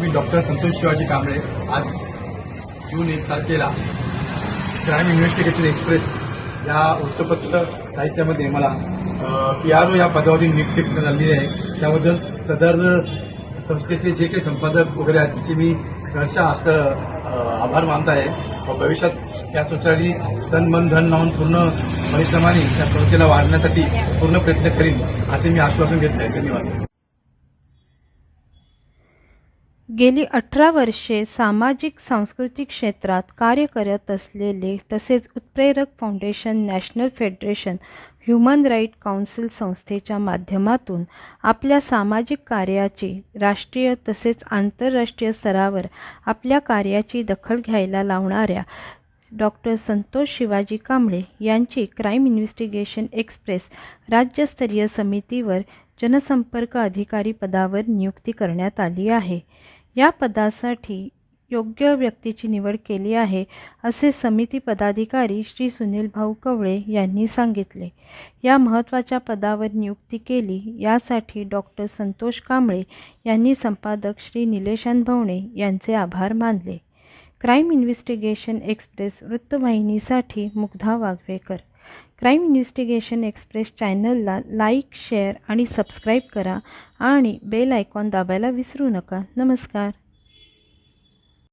मी doctor Santosh Shivaji Kamble. आज June एक तारखेला क्राईम इन्व्हेस्टिगेशन एक्सप्रेस या वृत्तपत्र साहित्यामध्ये मला पी आर ओ या पदावधी नियुक्ती झालेली आहे. त्याबद्दल सदर संस्थेचे जे काही संपादक वगैरे आहेत त्याचे मी सहसा असं आभार मानत आहे व भविष्यात या संस्थेसाठी तन मन धन लावून पूर्ण परिश्रमाने त्या संस्थेला वाढण्यासाठी पूर्ण प्रयत्न करीन असे मी आश्वासन घेतले आहे धन्यवाद. गेली अठरा वर्षे सामाजिक सांस्कृतिक क्षेत्रात कार्य करत असलेले तसेच उत्प्रेरक foundation national federation human right council संस्थेच्या माध्यमातून आपल्या सामाजिक कार्याची राष्ट्रीय तसेच आंतरराष्ट्रीय स्तरावर आपल्या कार्याची दखल घ्यायला लावणाऱ्या डॉक्टर संतोष शिवाजी कांबळे यांची क्राईम इन्व्हेस्टिगेशन एक्सप्रेस राज्यस्तरीय समितीवर जनसंपर्क अधिकारी पदावर नियुक्ती करण्यात आली आहे. या पदासाठी योग्य व्यक्तीची निवड केली आहे असे समिती पदाधिकारी श्री सुनील भाऊ कवळे यांनी सांगितले. या महत्त्वाच्या पदावर नियुक्ती केली यासाठी डॉक्टर संतोष कांबळे यांनी संपादक श्री निलेशान भवणे यांचे आभार मानले. Crime investigation express वृत्तवाहिनीसाठी Mugdha Waghwekar. Crime investigation express चॅनलला लाईक शेअर आणि सबस्क्राईब करा आणि बेल आयकॉन दाबायला विसरू नका. नमस्कार.